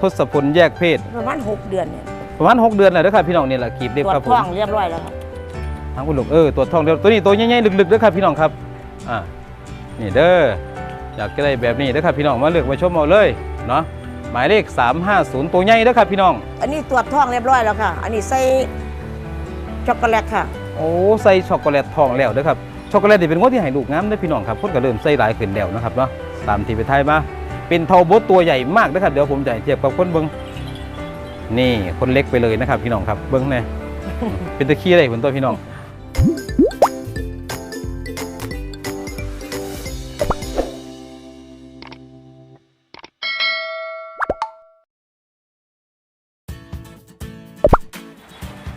ทศพลแยกเพศประมาณหกเดือนเนี่ยประมาณ6เดือนแล้วเด้อครับพี่น้องนี่แหละกีบเด็บตรวจครับผมท้องเรียบร้อยแล้วครับทางคุณลุงเออตัวจทองเดียวตัวนี้ตัวใหญ่ๆลึกๆเด้อครับพี่น้องครับอ่านี่เด้ออยากจะได้แบบนี้เด้อครับพี่น้องมาเลือกมาชมเอาเลยเนาะหมายเลข 350 ตัวใหญ่เด้อครับพี่น้อง อันนี้ตรวจท้องเรียบร้อยแล้วค่ะ อันนี้ใส่ช็อกโกแลตค่ะ โอ้ใส่ช็อกโกแลตทองแล้วเด้อครับช็อกโกแลตนี่เป็นงวดที่ให้ลูกงามเด้อพี่น้องครับคนก็เริ่มใส่หลายขึ้นแล้วนะครับเนาะตามที่ไปไทยมา เป็นเทาบดตัวใหญ่มากเด้อครับ เดี๋ยวผมจะเทียบกับคนเบิ่งนี่คนเล็กไปเลยนะครับ พี่น้องครับเบิ่งแน่เป็นตะขี้อะไรผลตัวพี่น้อง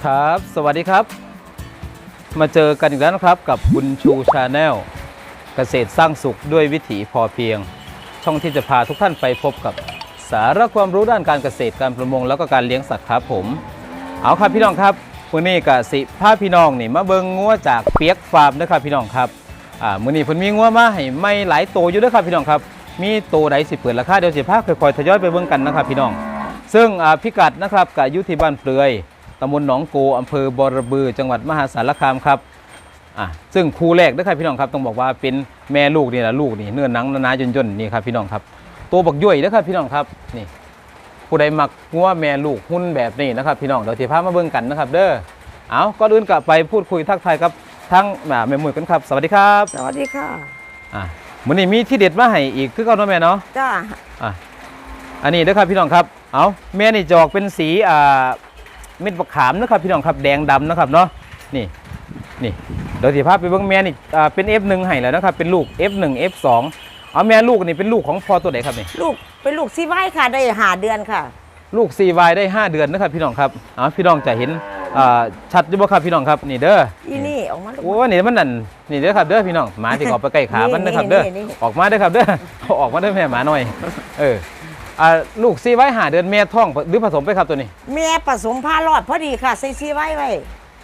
ครับ สวัสดีครับ มาเจอกันอีกแล้วนะครับกับบุญชูชาแนลเกษตรสร้างสุขด้วยวิถีพอเพียง ช่องที่จะพาทุกท่านไปพบกับสาระความรู้ด้านการเกษตรการประมง แล้วก็การเลี้ยงสัตว์ครับผม เอาครับพี่น้องครับวันนี้กับสิพาพี่น้องนี่มาเบิงงัวจากเปียกฟาร์มนะครับพี่น้องครับอ่ามื้อนี้เพิ่นมีงัวมาให้ไม่หลายโตวอยู่ด้อครับพี่น้องครับ มีโตวใดสิเปิดราคาเดี๋ยวสิพาค่อยๆทยอยไปเบิ่งกันนะครับพี่น้อง ซึ่งอ่าพิกัดนะครับกับยุทธิบ้านเปลือยตำบลหนองโกอำเภอบอระบือ จังหวัดมหาสารคามครับ อะซึ่งคู่แรกนะครับพี่น้องครับต้องบอกว่าเป็นแม่ลูกนี่แหละลูกนี่เนื้อหนังหนาๆย่นๆนี่ครับพี่น้องครับ ตัวบักย่อยนะครับพี่น้องครับนี่ ผู้ใดมักงัวแม่ลูกหุ้นแบบนี้นะครับ พี่น้องเดี๋ยวสิพามาเบิ่งกันนะครับ เด้อเอาก็อื่นกลับไปพูดคุยทักทายกับทั้งอ่าแม่หมวยกันครับ สวัสดีครับสวัสดีค่ะอะมื้อนี้มีที่เด็ดมาให้อีกคือเก่าเนาะแม่เนาะจ้าอะอันนี้นะครับพี่น้องครับเอาแม่นี่จะออกเป็นสีอ่าเม็ดมะขามนะครับพี่น้องครับแดงดำนะครับเนาะนี่นี่เดี๋ยวสิพาไปเบิ่งแม่นี่อ่าเป็น F1 ให้แล้วนะครับเป็นลูก F1 F2 เอาแม่ลูกนี่เป็นลูกของพ่อตัวไหนครับนี่ลูกเป็นลูกซีไว้ค่ะได้หาเดือนค่ะ ลูก CY ได้ 5 เดือนนะครับพี่น้องครับเอาพี่น้องจะเห็นอ่าชัดอยู่บ่ครับพี่น้องครับนี่เด้ออีนี่ออกมาลูก โอ้นี่มันนั่นนี่เด้อครับเด้อพี่น้องหมาที่ออกไปใกล้ขามันนะครับนี่เด้อนี่นี่ ออกมาเด้อครับเด้อเอาออกมาเด้อแม่หมาหน่อย เอออ่าลูก CY 5เดือนแม่ท้องหรือผสมไปครับตัวนี้แม่ผสมผ้ารอดพอดีค่ะใส่ซีไว้ไว้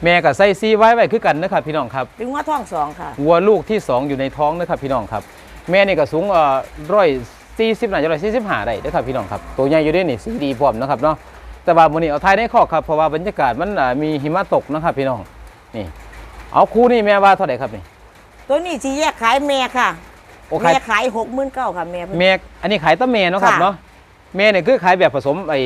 แม่กับไส้ซีไว้ไว้คือกันนะครับพี่น้องครับเป็นว่าท้องสองค่ะวัวลูกที่2อยู่ในท้องนะครับพี่น้องครับ แม่นี่ก็สูงเอ่อร้อยสี่สิบหน่อยร้อยสี่สิบห้าได้นะครับพี่น้องครับตัวใหญ่อยู่ด้วยนี่สีดีพร้อมนะครับเนาะแต่ว่ามื้อนี้เอาท้ายในคอกครับเพราะว่าบรรยากาศมันอ่ามีหิมะตกนะครับพี่น้องนี่ เอาคู่นี่แม่ว่าเท่าไหร่ครับนี่ตัวนี้จีแยกขายแม่ค่ะโอ้ขายแม่ขายหกหมื่นเก้าค่ะแม่เพิ่นแม่อันนี้ขายแตะแม่เนาะครับค่ะเนาะแม่เนี่ยคือขายแบบผสมไอ้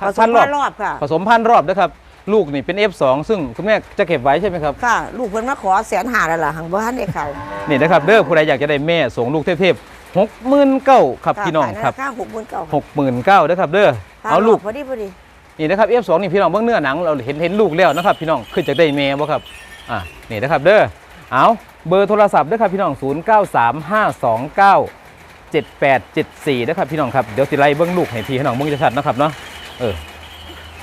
ผสพัมนรอผ้าบรอบค่ะผสมพันรอบนะครับ ลูกนี่เป็น F2 ซึ่งคุณแม่จะเก็บไว้ใช่ไหมครับ ค่ะ ลูกเพิ่นมาขอแสนหาแล้วล่ะหังบ้านได้เขานี่นะครับเด้อผู้ใดอยากจะได้แม่ส่งลูกเทพๆหกหมื่นเก้าครับพี่น้องครับค่าหกหมื่นเก้าหกหมื่นเก้านะครับเด้อเอาลูกพอดีพอดีนี่นะครับ F2 นี่พี่น้องเบื้องเนื้อหนังเราเห็นเห็นลูกแล้วนะครับ พี่น้องขึ้นจากได้แม่บ่ครับอ่านี่นะครับเด้อเอาเบอร์โทรศัพท์เด้อครับพี่น้อง 0 9 3 5 2 9 7 8 7 4นะครับพี่น้องครับเดี๋ยวสิไล่เบื้องลูกให้พี่ให้น้องเบื้องจะชัดนะครับเนาะเออ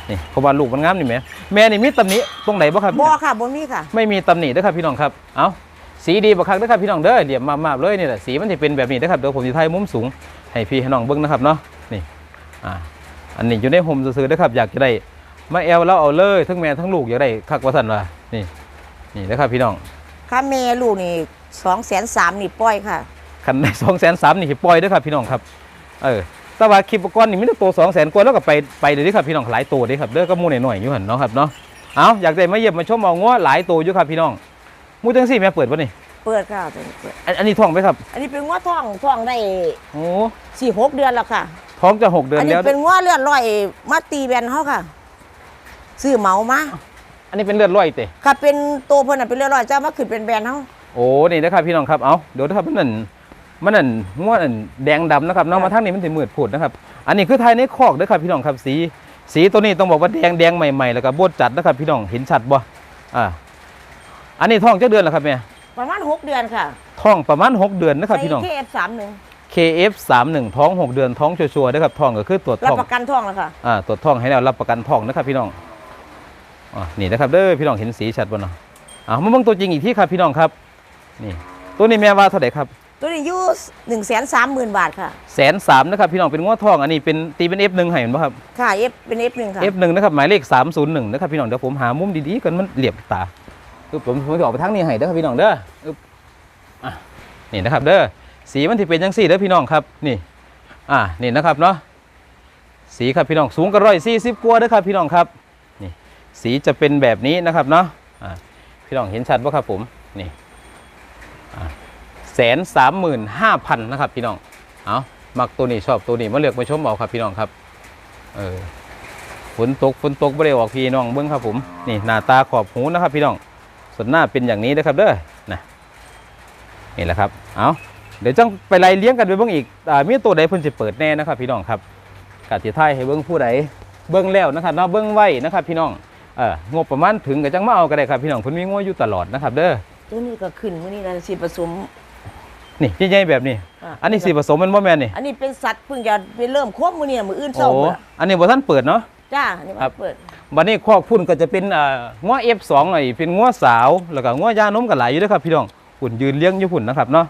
นี่เพราะว่าลูกมันงามนี่แม่แม่นี่มีตำหนิตรงไหนบ่ครับบ่ค่ะบ่มีค่ะ ไม่มีตำหนิเด้อครับพี่น้องครับเอาสีดีบักคักเด้อครับพี่น้องเด้อเหลี่ยมมาๆเลยนี่แหละสีมันจะเป็นแบบนี้เด้อครับเดี๋ยวผมจะถ่ายมุมสูงให้พี่ให้น้องเบิ่งนะครับเนาะนี่อ่าอันนี้อยู่ในโฮมซื้อๆเด้อครับอยากจะได้มาแอลแล้วเอาเลยทั้งแม่ทั้งลูกอยากได้คักว่าสั่นว่านี่นี่เด้อครับพี่น้องค่าแม่ลูกนี่สองแสนสามนี่ปล่อยค่ะคันได้สองแสนสามนี่สิปล่อยเด้อครับพี่น้องครับ เออ แต่ว่าคลิปก่อนนี่มีแต่ตัวสองแสนกว่าแล้วก็ไปไปเลยเด้อครับพี่น้องหลายตัวเด้อครับเด้อก็หมู่หน่อยๆอยู่หั่นเนาะครับเนาะเอาอยากได้มาเยี่ยมมาชมเอางัวหลายตัวอยู่ครับพี่น้องหมู่จังซี่แม่เปิดบ่นี่เปิดค่ะตัวนี้เปิดอันอันนี้ท้องไหมครับ อันนี้เป็นง้อท้องท้องได้โอ้สี่หกเดือนแล้วค่ะ ท้องจะหกเดือนอันนี้แล้วเป็นง้อเลือดลอยมาตีแบนเขาค่ะซื้อเหมามาอันนี้เป็นเลือดร้อยเตะค่ะเป็นตัวเพิ่นน่ะเป็นเลือดลอยเจ้ามาขึ้นเป็นแบนเขาโอ้นี่นะครับพี่น้องครับเอาเดี๋ยวนะครับมันนั่น มันนั่นม้วนนั่นแดงดำนะครับเน้องมาทางนี้มันถึมืดผุดนะครับ อันนี้คือไทยในคอกเด้อครับพี่น้องครับสี สีตัวนี้ต้องบอกว่าแดงแดงใหม่ๆแล้วก็บดจัดนะครับพี่น้องเห็นชัดบ่อ่าอันนี้ท้องจะเดือนแล้วครับแม่ประมาณหกเดือนค่ะท้องประมาณ6เดือนนะครับพี่น้องเคเอฟสามหนึ่ง KF 3 1ท้อง 6 เดือนท้องชัวร์ๆนะครับท้องก็คือตรวจรับท้องประกันท้องแล้วค่ะอ่าตรวจท้องให้แล้วรับประกันท้องนะครับพี่น้องอ่านี่นะครับเด้อพี่น้องเห็นสีชัดบ่เนาะอ่ามาเบิ่งตัวจริงอีกที่ครับพี่น้องครับ นี่ ตัวนี้แม่ว่าเท่าไหร่ครับ ตัวนี้อยูหนึ่งแสนสามหมื่นบาทค่ะแสนสามนะครับพี่น้องเป็นง้อทองอันนี้เป็นตีเป็น F1 ให้เห็นป่ะครับค่ะเอฟเป็นเอฟหนึ่งค่ะ F1 นะครับหมายเลข301นะครับพี่น้องเดี๋ยวผมหามุมดีๆกันมันเหลี่ยมตาคือผมผมจะออกไปทางนี้ให้เด้อครับพี่น้องเด้ออึ๊บอะนี่นะครับเด้อสีมันที่เป็นจังสี่เด้อพี่น้องครับนี่อ่านี่นะครับเนาะสีครับพี่น้องสูงก็ร้อยสี่สิบกว่าเด้อครับพี่น้องครับนี่สีจะเป็นแบบนี้นะครับเนาะอ่าพี่น้องเห็นชัดป่ะครับผมนี่ แสนสามหมื่นห้าพันนะครับพี่น้องเอามักตัวนี้ชอบตัวนี้มาเลือกมาชมเอาครับพี่น้องครับเออฝนตกฝนตกไม่ได้ออกพี่น้องเบิ้งครับผมนี่หน้าตาขอบหูนะครับพี่น้องส่วนหน้าเป็นอย่างนี้นะครับเด้อนะนี่แหละครับเอาเดี๋ยวจังไปไล่เลี้ยงกันไปเบิ้งอีกอ่ามีตัวใดเพิ่นจะเปิดแน่นะครับพี่น้องครับกาติไทยให้เบิ้งผู้ใดเบิ้งแล้วนะครับเนาะเบิ้งไว้นะครับ พี่น้องเอองบประมาณถึงก็จังมาเอาก็ได้ครับพี่น้องเพิ่นมีงวอยู่ตลอดนะครับ เด้อตัวนี้ก็ขึ้นมื้อนี้นะสิผสม นี่ใหญ่ๆแบบนี้ะอันนี้สีผสมมันบ่แม่นนี่อันนี้เป็นสัตว์เพิ่งจะไปเริ่มครบมื้อนี้มื้ออื่นโอ้เช้าพุ่นล่ะอันนี้บ่ทันเปิดเนาะ จ้านี่ครัมาบเปิด บัดนี้คอกพุ่นก็จะเป็นอ่างัว F2 หน่อยเป็นงัวสาวแล้วก็งัวยานมก็หลายอยู่เด้อครับพี่น้องพุ่นยืนเลี้ยงอยู่พุ่นนะครับเนาะ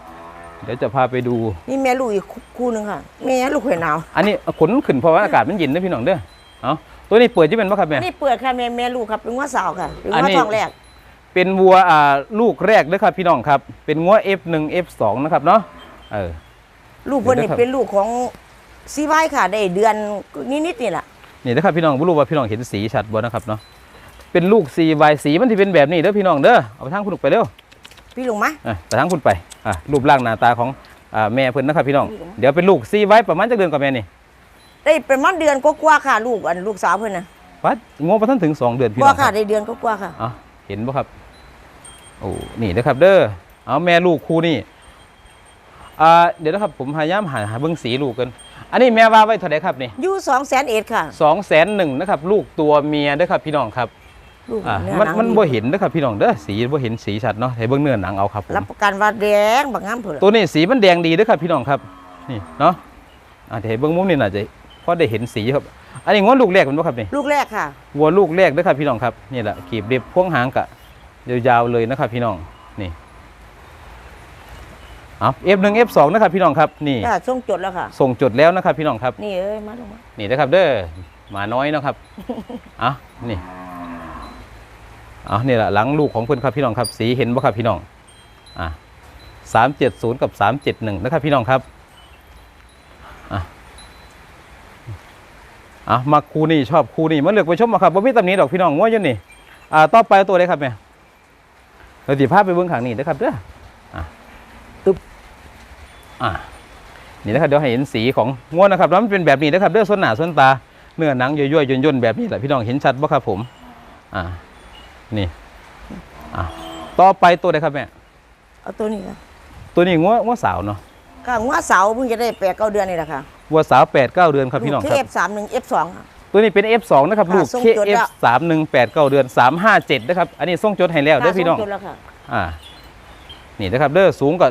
เดี๋ยวจะพาไปดู นี่แม่ลูกอีกคู่หนึงค่ะแม่ลูกข่อยหนาว อันนี้ขนขึ้นเพราะว่าอากาศมันเย็นเด้อพี่น้องเด้อเอาตัวนี้เปิดที่เป็นบ่ครับแม่ นี่เปิดค่ะแม่แม่ลูกครับเป็นงัวสาวค่ะเป็นอันงัวนี้ ทองแรก เป็นวัวอ่าลูกแรกเด้อครับพี่น้องครับเป็นงัว F1 F2 นะครับเนาะเออ ลูกเพิ่นเดี๋นี่ยวนะครับ เป็นลูกของซีไว้ค่ะ ได้เดือนนิดๆนี่แหละนี่นะครับพี่น้องบ่รู้ว่าพี่น้องเห็นสีชัดบ่นะครับเนาะเป็นลูกสีใบสีมันที่เป็นแบบนี้เด้อพี่น้องเด้อเอาไปทางคุณลูกไปเร็ว พี่ลุงมะ อะไปทางคุณไปอะรูปร่างหน้าตาของอ่าแม่เพิ่นนะครับพี่น้อง นี่เหรอเดี๋ยวเป็นลูกสีไว้ประมาณจักเดือนกับแม่นี่ได้ประมาณเดือนกว่าๆค่ะ ลูกอันลูกสาวเพิ่นน่ะวัดงบประทันถึง 2 เดือนพี่กน้ว่าองคค่ะรับได้เดือนกว่าๆค่ะเอะ เห็นบ่ครับโอ้นี่นะครับ เด้อเอาแม่ลูกคู่นี่อ่าเดี๋ยวนะครับผมพยายามหาหาเบิ่งสีลูกกันอันนี้แม่ว่าไว้เท่าไหร่ครับนี่อยู่200,000เอ็ดค่ะสองแสนหนึ่งนะครับ ลูกตัวเมียเด้อครับพี่น้องครับลูกอ่าเนื้อมันหนังมันดีบ่เห็นนะครับพี่น้องเด้อสีบ่เห็นสีชัดเนาะให้เบิ่งเนื้อหนังเอาครับผมรับประกันว่าแดงบักงามพุ่นล่ะตัวนี้สีมันแดงดีเด้อครับพี่น้องครับ นี่เนาะอ่าเดี๋ยวให้เบิ่งมุมนี้น่าจะ พอได้เห็นสีครับ อันนี้งวลูกแรกมันบ่ครับนี่ลูกแรกค่ะ วัวลูกแรกเด้อครับพี่น้องครับนี่แหละกีบเด็บพ่วงหางกะยาวๆเลยนะครับ พี่น้องนี่เอา F1 F2 นะครับพี่น้องครับนี่จ้าช่วงจดแล้วค่ะ ส่งจดแล้วนะครับ พี่น้องครับ นี่เอ้ยมาลงมานี่นะครับ เด้อหมาน้อยเนาะครับอะนี่เอานี่แหละหลังลูกของเพื่อนครับพี่น้องครับ สีเห็นบ่ครับพี่น้องอะสามเจ็ดศูนย์กับสามเจ็ดหนึ่งนะครับพี่น้องครับอะ อะมาคู่นี่ชอบคู่นี่มาเลือกไปชมมาครับว่ามีตำหนี้ดอกพี่น้องว่าอยู่นี่อ่าต่อไปตัวใดครับแม่เราสิภาพไปเบื้องขางนี่นะครับเด้ออะตึ๊บอะนี่นะครับเดี๋ยวให้เห็นสีของงวดนะครับแล้วมันเป็นแบบนี้นะครับเด้อส่วนหน้าส่วนตาเนื้อหนังย่อยๆย่นๆแบบนี้แหละพี่น้องเห็นชัดบ่ครับผมอ่านี่อ่าต่อไปตัวใดครับแม่เอาตัวนี้ค่ะตัวนี้งวงวสาวเนาะก็งัวสาวเพิ่งจะได้แปดเก้าเดือนนี่แหละค่ะ วัวสาว8 9เดือนครับพี่น้องลูกครับ KF31 F2 ค่ะ ตัวนี้เป็น F2 นะครับค่ะลูกส่งจดแล้ว KF 3 1 8 9เดือน357นะครับ อันนี้ส่งจดให้แล้วเด้อพี่น้องช่วจดแล้วค่ะอ่า นี่นะครับเด้อสูงกว่า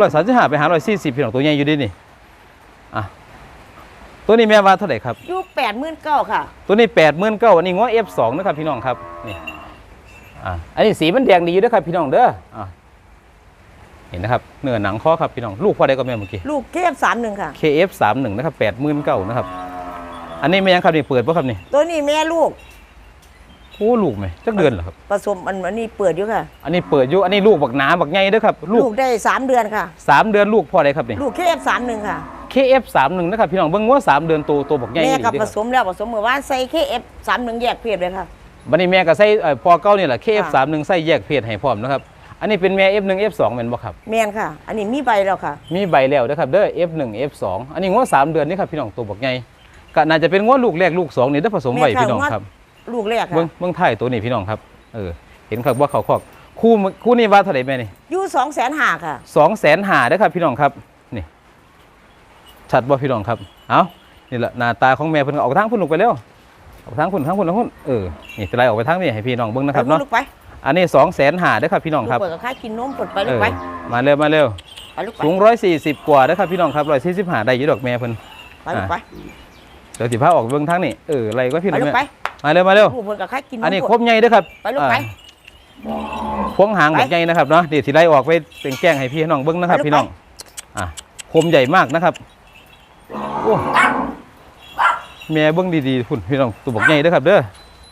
ร้อยสามสิบห้าไปหาร้อยสี่สิบพี่น้องตัวใหญ่อยู่ดินี่ อะ ตัวนี้แม่ว่าเท่าไหร่ครับ อยู่แปดหมื่นเก้าค่ะ ตัวนี้แปดหมื่นเก้าอันนี้ง้อ F2 นะครับพี่น้องครับ นี่ อ่าอันนี้สีมันแดงดีอยู่ด้วยครับพี่น้องเด้อ อ่า เห็นนะครับเนื้อหนังคอครับพี่น้องลูกพ่อได้ก็แม่เมื่อกี้ลูก KF31 ค่ะ KF31 นะครับแปดหมื่นเก้านะครับอันนี้ไม่ยังครับนี่เปิดป่ะครับนี่ตัวนี้แม่ลูกโอ้ลูกไหมจักเดือนเหรอครับผสมอันอันนี้เปิดอยู่ค่ะ อันนี้เปิดอยู่อันนี้ลูกบักหนาบักใหญ่เด้อครับลูลูกกได้สามเดือนค่ะ สามเดือนลูกพ่อได้ครับนี่ ลูก KF31 ค่ะ KF31 นะครับพี่น้องเบิ่งว่าสามเดือนโตโตบักใหญ่แม่ดีกับเด้ผอสมแล้วผสมเมื่อวานใส่ KF31 แยกเพศเลยค่ะ บัดนี้แม่ก็ใส่เอ่อพอเก้านี่แหละ KF31 ใส่แยกเพศให้พร้อมนะครับ อันนี้เป็นแม่ F1 F2 แม่นบ่ครับ แมนค่ะ อันนี้มีใบแล้วค่ะ มีใบแล้วนะครับเด้อ F1 F2 อันนี้งวดสามเดือนนี่ครับพี่น้องตัวบักใหญ่ก็น่าจะเป็นงวดลูกแรกลูกสองนี่ได้ผสมไว้แม่ค่ะพี่น้องงวดครับลูกแรกเบิ่งค่ะเบิ่งไทายตัวนี้พี่น้องครับเออเห็นครับว่าเขาคอกคู่มือคู่นี้ว่าเท่าไหร่แม่นี่อยู่สองแสนหาค่ะสองแสนหาได้อครับพี่น้องครับนี่ชัดบ่พี่น้องครับเอานี่แหละหน้าตาของแม่เพิ่นก็ออกทางพุ่นลงไปแล้วออกทางพุ่นทางพุ่นทางพุ่นเออนี่จะไล่ออกไปทางนี้ให้พี่น้องเบิ่งนะครับไปเนาะลูกไป อันนี้สองแสนหาได้อครับพี่น้องลูกครับเปิดกับข้ากินนมเปิดไปเอลูกอไปมาเร็วมาเร็วไปลูกไปสูงร้อยสี่สิบกว่าได้อครับพี่น้องครับร้อยสี่สิบหาได้อยี่ดอกแม่เพิ่นไปลูกไปเดี๋ยวสิพาออกเบิ่งทางนี่เออไรก็พี่ไปน้องลูกแม่ไปมาเร็วมาเร็วลูกเปิดกับข้ากินนมอันนี้เปิดครบใหญ่เด้อครับไปลูกไปอ่าพวงหางไปแบบใหญ่นะครับเนาะเดี๋ยวสิไล่ออกไปเป็นแกล้งให้พี่น้องเบิ้งนะครับไปลูกพี่น้องไปอะคมใหญ่มากนะครับโอ้แม่เบิ้งดีๆคุณพี่น้องตัวบอกใหญ่เด้อครับเด้อ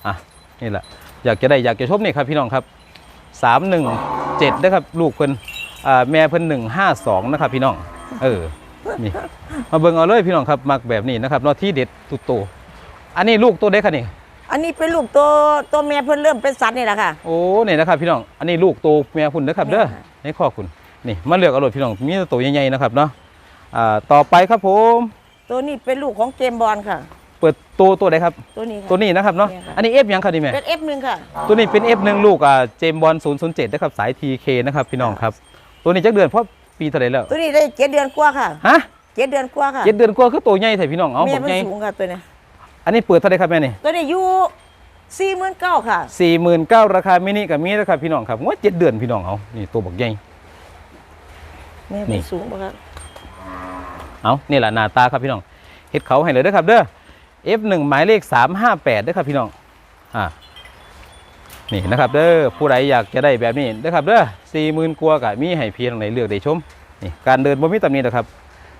อะนี่แหละ อยากจะได้อยากจะชมนี่ครับพี่น้องครับสามหนึ่งเจ็ดนะครับลูกเพิ่นอ่าแม่เพิ่นหนึ่งห้าสองนะครับพี่น้อง เออนี่มาเบิ่งเอาเลยพี่น้องครับมักแบบนี้นะครับเนาะที่เด็ดตุโตอันนี้ลูกตัวเด็กค่ะนี่อันนี้เป็นลูกตัวตัวแม่เพิ่นเริ่มเป็นสัตว์นี่แหละค่ะโอ้นี่นะครับพี่น้องอันนี้ลูกโตเมียคุณนะครับเด้อแม่ค่ะในข้อคุณนี่มาเลือกเอาเลยพี่น้องมีแต่ตัวใหญ่ๆนะครับเนาะอ่าต่อไปครับผม ตัวนี้เป็นลูกของเจมส์บอลค่ะเปิด ตัวตัวใดครับ ตัวนี้ค่ะ ตัวนี้นะครับเนาะ เนี่ยค่ะ อันนี้ F ยังครับนี่แม่ เป็น F1 ค่ะ ตัวนี้เป็น F1 ลูกอ่าเจมบอล007นะครับสาย TK นะครับพี่น้องครับ ตัวนี้จักเดือนเพราะปีเท่าไหร่แล้ว ตัวนี้ได้เจ็ดเดือนกว่าค่ะฮะเจ็ดเดือนกว่าค่ะเจ็ดเดือนกว่าคือตัวใหญ่แท้พี่น้อง เอาแม่บอกมันใหญ่สูงค่ะตัวนี้อันนี้เปิดเท่าไหร่ครับแม่นี่ตัวนี้อยู่สี่หมื่นเก้าค่ะ สี่หมื่นเก้าราคามินิกับมินินะครับพี่น้องครับว่าเจ็ดเดือนพี่น้องเอา นี่ตัวบักใหญ่ แม่นี่ มันสูงปะครับเอานี่แหละหน้าตาครับพี่น้องเฮ็ดเขาให้เลยเด้อครับเด้อ F1 หมายเลข 358เด้อครับพี่น้องอ่านี่นะครับเด้อผู้ใดอยากจะได้แบบนี้เด้อครับเด้อสี่หมื่นกว่ากับมีให้เพียงไหนเลือกได้ชมนี่การเดินบ่มีตำหนินะครับ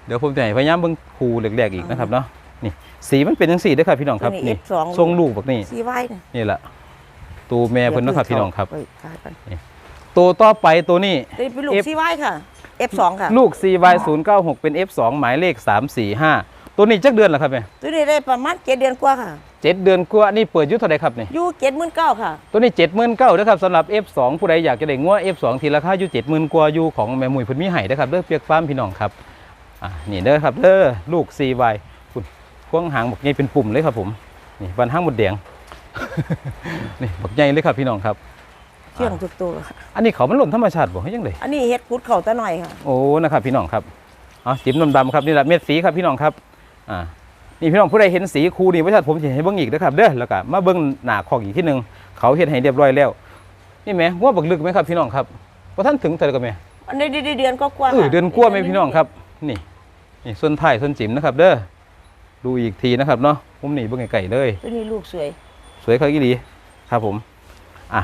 เดี๋ยวผมจะให้พยายามเบิ่งคูแรกๆอีกนะครับเนาะนี่สีมันเป็นจังซี่เด้อครับพี่น้องครับตัวนี้นี่ F2 ทรงลูกแบบนี้สีไว้นะนี่แหละตัวแม่เพิ่นเนาะครับพี่น้องครับเอ้ยขายไปตัวต่อไปตัวนี้ตัวนี้เป็นลูก F สีไว้ค่ะ F2 ค่ะลูก CY 0 9 6 เป็น F2 หมายเลข345 ตัวนี้จักเดือนเหรอครับแม่ตัวนี้ได้ประมาณเจ็ดเดือนกว่าค่ะเจ็ดเดือนกว่านี่เปิดอยุทธเท่าไหรครับนี่อยู่เจ็ดหมื่นเก้าค่ะ ตัวนี้เจ็ดหมื่นเก้านะครับสำหรับ F2 ผู้ใดอยากจะได้งัว F2 ทีราคาอยู่เจ็ดหมื่นกว่าอยู่ของแม่มุยเพิ่นมีให้นะครับเด้อเปียกฟาร์มพี่น้องครับอ่านี่เด้อครับเด้อลูก CY คุณพวงหางบักใหญ่เป็นปุ่มเลยครับผมนี่บันหางหมดแดง นี่บักใหญ่เลยครับพี่น้องครับ เชื่องทุกตัวค่ะ อันนี้เขามันหล่นธรรมชาติบ่ให้ยังไง อันนี้เฮ็ดพุดเข่าตะหน่อยค่ะ โอ้ นะครับพี่น้องครับ อ๋อ จิ้มดำๆครับนี่แหละเม็ดสีครับพี่น้องครับ อ่านี่พี่น้องผู้ใดเห็นสีคูนี่ว่าชัดผมจะให้เบิ่งอีกนะครับเด้อแล้วก็มาเบิ่งหน้าคอกอีกที่หนึ่งเขาเฮ็ดให้เรียบร้อยแล้ว นี่แหม่ว่าบักลึกไหมครับพี่น้องครับว่าท่านถึงเท่าไหร่ก็แม่อันนี้ได้เดือนก็กว่าเออเดือนกว่าไหมพี่น้องครับ นี่นี่ส่วนท้ายส่วนจิ๋มนะครับ เด้อดูอีกทีนะครับเนาะผมนี่เบิ่งไกลๆเลยตัวนี้ลูกสวย สวยครับอีหลีครับผมอะ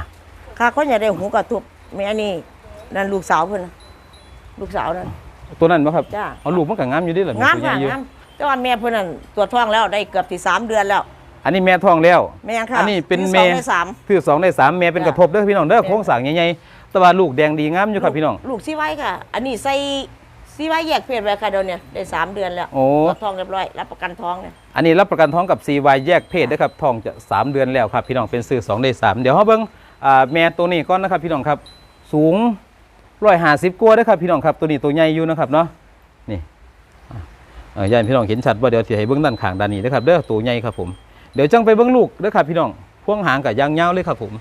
ค่ะเขาอยากได้หูกระทุบแม่อันนี้นั่นลูกสาวเพิ่นน่ะลูกสาวนั่นตัวนั้นบ่ครับจ้าเอาลูกมันก็งามอยู่เดิเหรอ งามตัวใหค่ะญ่อยู่งาม แต่ว่าแม่เพิ่นนั่นตรวจท้องแล้วได้เกือบที่สามเดือนแล้ว อันนี้แม่ท้องแล้ว แม่ค่ะอันนี้เป็นที่แม่สองในสาม คือสองในสามแม่เป็นจ้ะกระทบเด้อพี่น้องเด้อแม่โค้งสร้างใหญ่ๆแต่ว่าลูกแดงดีงามอยู่ครับพี่น้อง ลูกซีไว้ค่ะ อันนี้ใส่ซีไว้แยกเพศไว้ค่ะเดี๋ยวเนี้ได้สามเดือนแล้วโอ้ ตรวจท้องเรียบร้อยรับประกันท้องเนี่ยอันนี้รับประกันท้องกับ CY แยกเพศนะครับท้องจะ 3 เดือนแล้วครับพี่น้องเป็นซื้อ2ใน3เดี๋ยวเฮาเบิ่งอ่าแม่ตัวนี้ก่อนนะครับพี่น้องครับสูง150กว่าเด้อครับพี่น้องครับตัวนี้ตัวใหญ่อยู่นะครับเนาะนี่อะเอ่อ ยายพี่น้องเห็นชัดบ่เดี๋ยวสิให้เบิ่งด้านข้างด้านนี้เด้อครับเด้อตัวใหญ่ครับผมเดี๋ยวจังไปเบิ่งลูกเด้อครับพี่น้องพวงหางกับยางยาวเลยครับผม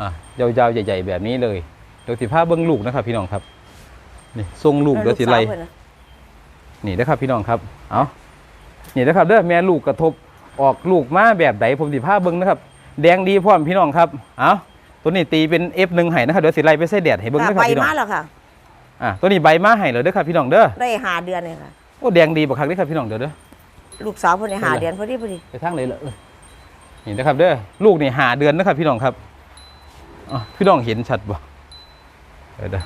อะยาวๆใหญ่ ๆ แบบนี้เลยเดี๋ยวสิพาเบิ่งลูกนะครับ พี่น้องครับนี่ทรงลูกเดี๋ยวสิไล่ลูกสาวเพิ่นน่ะนี่นะครับพี่น้องครับเอานี่นะครับเด้อแม่ลูกกระทบออกลูกมาแบบไหนผมสิพาเบิ้งนะครับ แดงดีพร้อมพี่น้องครับเอาตัวนี้ตีเป็น F1 ให้นะครับเดี๋ยวสิไล่ไปใส่แดดให้เบิ้งค่ะนะครัใบบพี่น้องมาแล้วค่ะอะตัวนี้ใบมาให้เลยเด้อครับพี่น้องเด้อได้หาเดือนเลยค่ะ โอ้แดงดีบักคักเด้อครับพี่น้องเด้อเด้อ ลูกสาวเพิ่นได้หาเป็นไรเดือนพอดีพอดีไปทางไหนเลยเออนี่นะครับเด้อลูกนี่หาเดือนนะครับ พี่น้องครับอ๋อพี่น้องเห็นชัดบ่เดี๋ยวเด้อ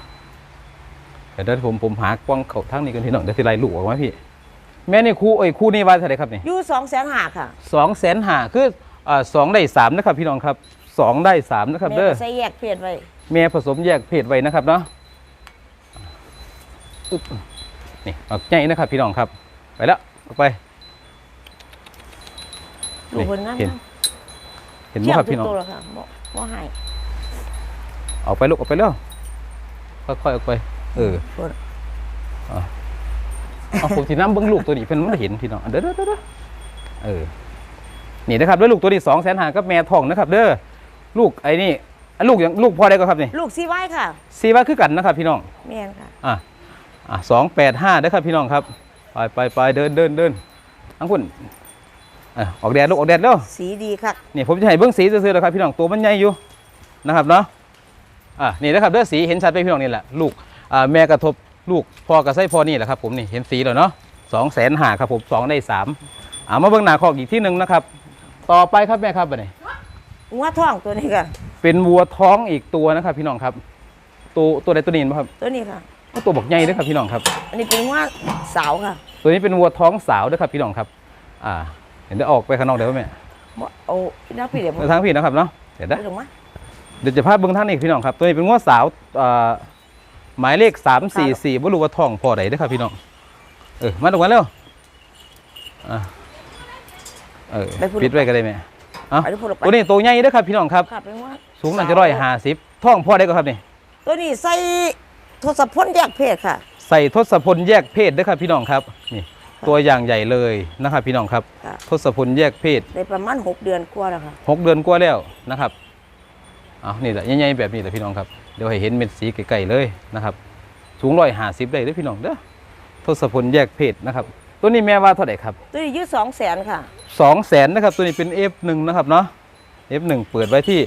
เดี๋ยวเด้อผมผมหากล้องเขาทางนี้กันพี่น้องเดี๋ยวสิไล่ลูกออกมาพี่ แม่นี่คู่เอ้ยคู่นี่ว่าเท่าไหร่ครับนี่อยู่สองแสนหาค่ะสองแสนหาคืออ่าสองได้สามนะครับ พี่น้องครับสองได้สามนะครับแม่เด้อ ก็ใส่แยกเพศไว้เมียผสมแยกเพศไว้นะครับเนาะอึ๊บ นี่เอาใหญ่นะครับ พี่น้องครับ ไปแล้วออกไปลูกเพิ่นงามเห็นเห็นไหมเทียครับทุพี่กน้องตัวแล้วค่ะบ่บ่ให้เอาไปลูกเอาไปเร็วค่อยๆออกไป เออเพิ่นเอาผมสีน้ำเบิ้งลูกตัวนี้เพิ่นไม่เห็นพี่น้องเด้อเด้อเด้อเด้อเออนี่นะครับด้วยลูกตัวนี้สองแสนหากับแม่ทองนะครับ เด้อลูกไอ้นี่อันลูกอย่างลูกพอได้ก็ครับนี่ลูกซีไว้ค่ะซีว่าคือกันนะครับ พี่น้องแม่นค่ะอะอะ สองแปดห้าได้อครับพี่น้องครับ ไปไปไปเดินเดินเดินทั้งคุณอะออกแดดลูกออกแดดแล้วสีดีค่ะนี่ผมจะให้เบิ้งสีซื่อๆแล้วครับพี่น้องตัวมันใหญ่อยู่นะครับเนาะอะนี่นะครับเด้อสีเห็นชัดไปพี่น้องนี่แหละลูกอ่าแม่กระทบลูกพ่อกับไส้พ่อนี่แหละครับผมนี่เห็นสีแล้วเนาะสองแสนหาครับผมสองในสามอ่ามาเบิ้งหน้าคอกอีกที่หนึ่งนะครับ ต่อไปครับแม่ครับอันนี้งัวท้องตัวนี้ค่ะเป็นวัวท้องอีกตัวนะครับ พี่น้องครับ ตัวตัวใดตัวนี้นะครับตัวนี้ค่ะ ตัวบอกใหญ่เด้วยครับพี่น้องครับ อันนี้เป็นงัวสาวค่ะตัวนี้เป็นวัวท้องสาวด้วยครับพี่น้องครับ อ่า เห็นได้ออกไปข้างนอกเดี๋ยวไหมบ่เอานักพี่เดี๋ยวผมไปทางพี่นะครับเนาะเดี๋ยวไปนะลงมาเดี๋ยวจะพาเบิ้งท่านอีกพี่น้องครับ ตัวนี้เป็นวัวสาวอ่าหมายเลขสามสี่สี่บรูว่าท้องพอใดเด้วยครับพี่น้อง เออมาตรงกันเร็วอะเออไปพูดปิดไว้ก็ได้ไหมเอ้าไปพูดออกไปตัวนี้ตัวใหญ่เด้อครับพี่น้องครับ ค่ะเป็นว่าสูงน่าจะร้อยห้าสิบท่องพ่อได้ก็ครับนี่ตัวนี้ใส่ ทศพลแยกเพศค่ะ ใส่ทศพลแยกเพศเด้อครับพี่น้องครับนี่ตัวอย่างใหญ่เลยนะครับพี่น้องครับ ค่ะ ทศพลแยกเพศได้ประมาณ6เดือนกว่าแล้วค่ะ หกเดือนกว่าแล้วนะครับเอานี่แหละใหญ่ๆแบบนี้แหละพี่น้องครับเดี๋ยวให้เห็นเม็ดสีไกลๆเลยนะครับ สูงร้อยห้าสิบได้เด้อพี่น้องเด้อทศพลแยกเพศนะครับ ตัวนี้แม่ว่าเท่าไหร่ครับ ตัวนี้ยืดสองแสนค่ะ สองแสนนะครับตัวนี้เป็น F1 นะครับเนาะ F1 เปิดไว้ที่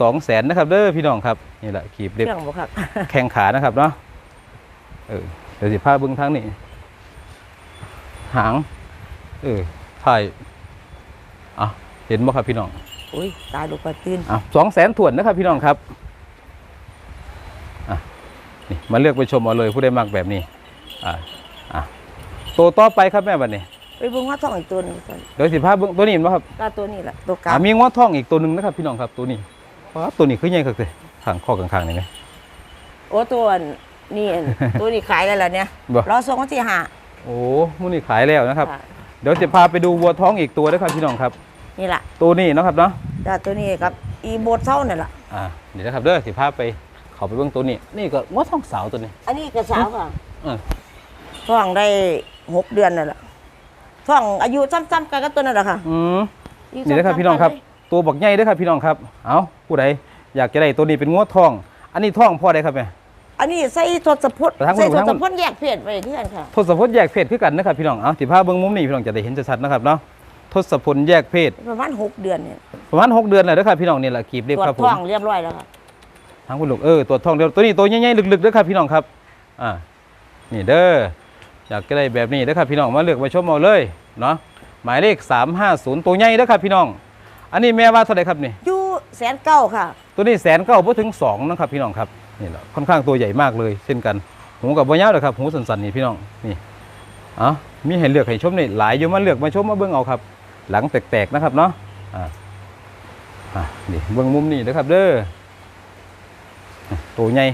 สองแสนนะครับเด้อพี่น้องครับนี่แหละขีบเคเล็บรื่องบ่ค่ะแข้งขานะครับเนาะเออเดี๋ยวสิพาเบิ้งทางนี้หาง เออถ่ายอะเห็นบ่ครับพี่น้องอุ้ยตายลูกกระตื่นอะสองแสนถ่วนนะครับพี่น้องครับอะนี่มาเลือกไปชมเอาเลยผู้ใดมักแบบนี้อะอะตัวต่อไปครับแม่บัดนี้ไปเบิ่งว่าท้องอีกตัวหนึงก่อนเดี๋ยวสิพาเบิ้งตัวนี้เห็นบ่ครับก็ตัวนี้แหละตัวกลาอะงมีง้อทองอีกตัวหนึ่งนะครับพี่น้องครับตัวนี้ ว้าวตัวนี้คือใหญ่ครับเลยข้างข้อข้างๆนี่ไหม โอ้ตัวนี่อัน ตัวนี้ขายแล้วล่ะเนี่ยบ่ รอส่งวันที่ห้า โอ้มูนี่ขายแล้วนะครับ ค่ะ เดี๋ยวจะพาไปดูวัวท้องอีกตัวนะครับพี่น้องครับ นี่แหละตัวนี้เนาะครับเนาะจ้าตัวนี้กับอีโบดเท่านั่นแหละอ่า เดี๋ยวนะครับเด้อสิพาไปเขาไปเบื้องตัวนี้ นี่ก็ง้อท้องสาวตัวนี้อันนี้กระสาวค่ะเออท้องได้หกเดือนนั่นแหละท้องอายุซ้ำๆกันกับตัวนั่นแหละค่ะอืม อายุนี่นะครับซ้ำๆพี่น้องครับ กัเลยตัวบักใหญ่เด้อครับพี่น้องครับ เอา ผู้ใดอยากจะได้ตัวนี้เป็นง้อทอง อันนี้ทองพ่อได้ครับแม่ อันนี้ใส่ทศพจน์ไปทางใส่คุณทไปทางศคุณพจน์แยกเพศไปที่กันค่ะทศพลแยกเพศคือกันนะครับพี่น้อง เอาสิพาเบื้องมุมนี้พี่น้องจะได้เห็นชัดๆนะครับเนาะ ทศพลแยกเพศ ประมาณหกเดือนเนี่ย ประมาณหกเดือนแล้วนะครับพี่น้องนี่แหละกีบตเรียบรวจครับผมท้องเรียบร้อยแล้วค่ะทั้งคุณลูกเออตัวทองเดียวตัวนี้ตัวใหญ่ๆลึกๆเด้อครับพี่น้องครับ อ่า นี่เด้อ อยากจะได้แบบนี้เด้อครับพี่น้องมาเลือกมาชมเอาเลยเนาะ หมายเลข 350 ตัวใหญ่เด้อครับพี่น้อง อันนี้แม่ว่าเท่าไหร่ครับนี่อยู่ แสนเก้าค่ะ ตัวนี้แสนเก้าพอถึง2นะครับพี่น้องครับนี่แหละค่อนข้างตัวใหญ่มากเลยเช่นกันหูกับบ่ยาวเลยครับหูสันๆนี่พี่น้องนี่อ๋อมีให้เลือกให้ชมนี่หลายอยู่มาเลือกมาชมมาเบิ่งเอาครับ หลังแตกๆนะครับเนาะอ่าอะนี่เบิ่งมุมนี้เด้อครับ เด้อตัวใหญ่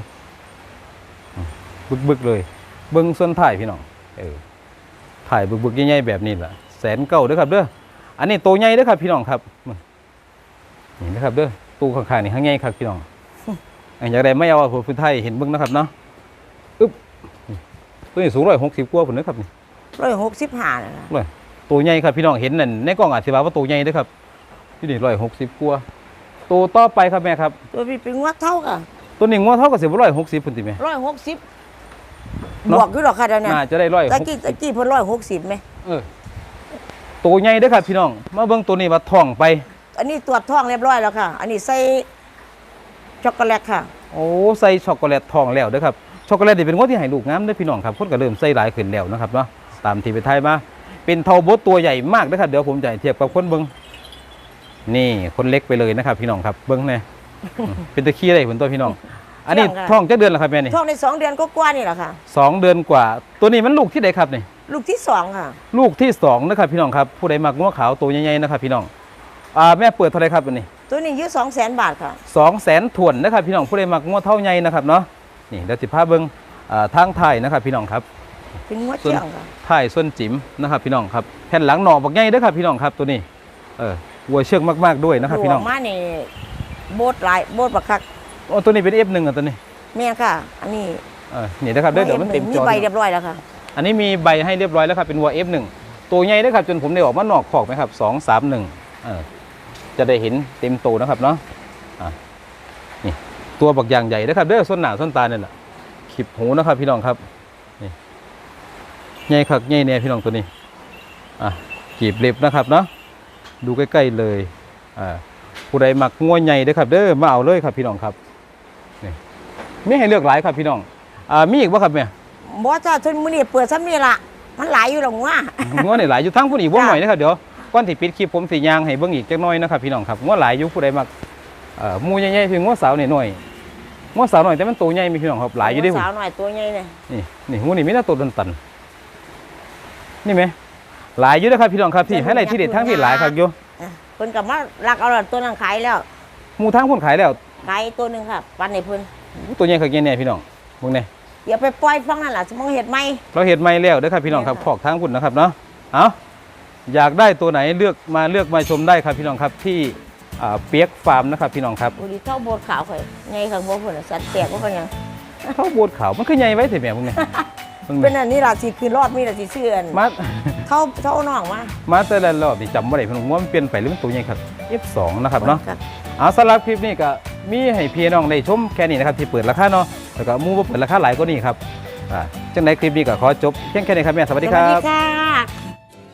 บึกๆเลย เบิ้องส่วนถ่ายพี่น้องเออถ่ายบึกๆใหญ่ๆแบบนี้แหละแสนเก้าเด้อครับเด้ออันนี้ตัวใหญ่เด้อครับพี่น้องครับ นี่นะครับเด้อตู้ข้างๆนี่ข้างใหญ่ครับพี่น้องอันอยากได้ไม่เอาอะผมพื้นไทยเห็นเบิ้งนะครับเนาะอึ๊บนี่ตัวนี้สูงร้อยหกสิบกว่าผมนะครับนี่ร้อยหกสิบห้านะค่ะร้อยตัวใหญ่ครับพี่น้องเห็นนั่นในกล้องอธิบายว่าตัวใหญ่เด้อครับที่นี่ร้อยหกสิบกว่าตัวต่อไปครับแม่ครับ ตัวพี่เป็นงวดเท่าค่ะตัวนี้งวเท่ากับสิบร้อยหกสิบพุ่นติแม่ร้อยหกสิบเนอะบวกอยู่หรอกค่ะเดี๋ยวนี้น่าจะได้ร้อยหตะกกี้ตะกี้เพิ่นร้อยหกสิบไหมเออตัวใหญ่เด้อครับพี่น้องมาเบิ่งตัวนี้ว่าท้องไป อันนี้ตรวจท้องเรียบร้อยแล้วค่ะ อันนี้ใส่ช็อกโกแลตค่ะ โอ้ใส่ช็อกโกแลตทองแล้วเด้อครับช็อกโกแลตนี่เป็นงวดที่ให้ลูกงามเด้อพี่น้องครับคนก็เริ่มใส่หลายขึ้นแล้วนะครับเนาะตามที่ไปไทยมาเป็นเทาบดตัวใหญ่มากเด้อครับเดี๋ยวผมจะให้เทียบกับคนเบิ่งนี่คนเล็กไปเลยนะครับ พี่น้องครับเบิ่งแน่อืมเป็นตะขี้ได้ผลตัวพี่น้อง อันนี้เชื่องค่ะท้องจักเดือนแล้วครับแม่นี่ท้องในสองเดือนก็กว่านี่แหละค่ะสองเดือนกว่า ตัวนี้มันลูกที่ใดครับนี่ลูกที่สองค่ะ ลูกที่สองนะครับพี่น้องครับ ผู้ใดมักงัวขาวตัวใหญ่ๆนะครับพี่น้อง อ่าแม่เปิดเท่าไหรครับอันนี้ตัวนี้อยืดสองแสนบาทค่ะสองแสนถ่วนนะครับพี่น้องผู้ใดมักงัวเท่าใหญ่นะครับเนาะนี่เดี๋ยวสิพาเบิ้งอ่าทางไทายนะครับพี่น้องครับเป็นงวดส่วนเชียงค่ะไทายส้นจิ๋มนะครับพี่น้องครับแผ่นหลังหนอกบักใหญ่เด้อครับพี่น้องครับตัวนี้เออวัวเชือกมากๆด้วยนะครับพี่น้องหลวมานี่โบดหลายโบดบักคักโอ้ตัวนี้เป็น F1 อะตัวนี้แม่นค่ะ อันนี้เออนี่นะครับเด้อเดี๋ยวมันเต็มมีจอใบเรียบร้อยแล้วค่ะอันนี้มีใบให้เรียบร้อยแล้วครับเป็นวัว F1 ตัวใหญ่เด้อครับจนผมได้ออกมานอกขอกไหมครับสองสามหนึ่งเออ จะได้เห็นเต็มโตนะครับเนาะอะนี่ตัวบักอย่างใหญ่นะครับเด้อส้นหนาส้นตาเนี่ยแหละขีบหูนะครับ พี่น้องครับนี่ใหญ่คักใหญ่เนี่ยพี่น้องตัวนี้อะกีบเล็บนะครับเนาะดูใกล้ๆเลยอ่าผู้ใดมักงัวใหญ่เด้อครับเด้อมาเอาเลยครับพี่น้องครับนี่มีให้เลือกหลายครับพี่น้องอ่ามีอีกบ่ครับแม่บอจ้าทุนมื้อนี้เปิดซ้ำนี่ล่ะมันหลายอยู่หรอกว่างัวนี่หลายอยู่ทั้งผู้นี้วงจ้ะหน่อยนะครับเดี๋ยว ก่อนที่ปิดคลิปผมสียางให้เบิ่งอีกจักหน่อยนะครับพี่น้องครับงัวหลายอยู่ผู้ใดมักเอ่อหมูใหญ่ๆคืองัวสาวนี่หน่อยงัวสาวหน่อยแต่มันโตใหญ่มีพี่น้องครับหลายอยู่เดิสาวหน่อยตัวใหญ่เนี่ยนี่นี่งูนี่มีหน้าตัวตันๆนี่ไหมหลายอยู่นะครับพี่น้องครับพี่ให้ไรที่เด็ดทั้งที่หลายครับอยู่อะเพิ่นกับมาลักเอาล่ะตัวนั้นขายแล้วหมูทั้งคนขายแล้วขายตัวหนึงค่ะปันในเพิ่นตัวใหญ่คักใหญ่แน่พี่น้องพวกนี้อย่าไปปล่อยฟังนั่นล่ะสมองเห็ดไหมเราเห็นไม่แล้วเด้อครับพี่น้องครับแม่นขค่ะอกทางคุณนะครับเนาะเอา อยากได้ตัวไหนเลือกมาเลือกมาชมได้ครับพี่น้องครับที่อ่าเปียกฟาร์มนะครับพี่น้องครับบุรีเท่าโบดขาวข่อยไงข้างบนพุ่นน่ะสัตว์แตกว่าเป็นหยังเขาบวชขาวมันคือใหญ่ไว้ถึงแม่พวกเนี้ยเพิ่งเป็นเนี่ยอันนี้ล่ะสิคือรอดมีล่ะสิเชื่อนมาเขาเขาเอาน้องมามาแต่ละรอบนี่จำไม่ได้พี่น้องว่ามันเปลี่ยนไปหรือมันตัวใหญ่ครับ F2 นะครับเนาะครับเอาสำหรับคลิปนี้ก็มีให้พี่น้องได้ชมแค่นี้นะครับที่เปิดราคาเนาะแล้วก็หมูบ่เปิดราคาหลายกว่านี้ครับอ่าจังไหนคลิปนี้ก็ขอจบเพียงแค่นี้ครับแม่สวัสดีครัสวัสบดีค่ะ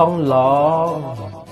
ต้องลอง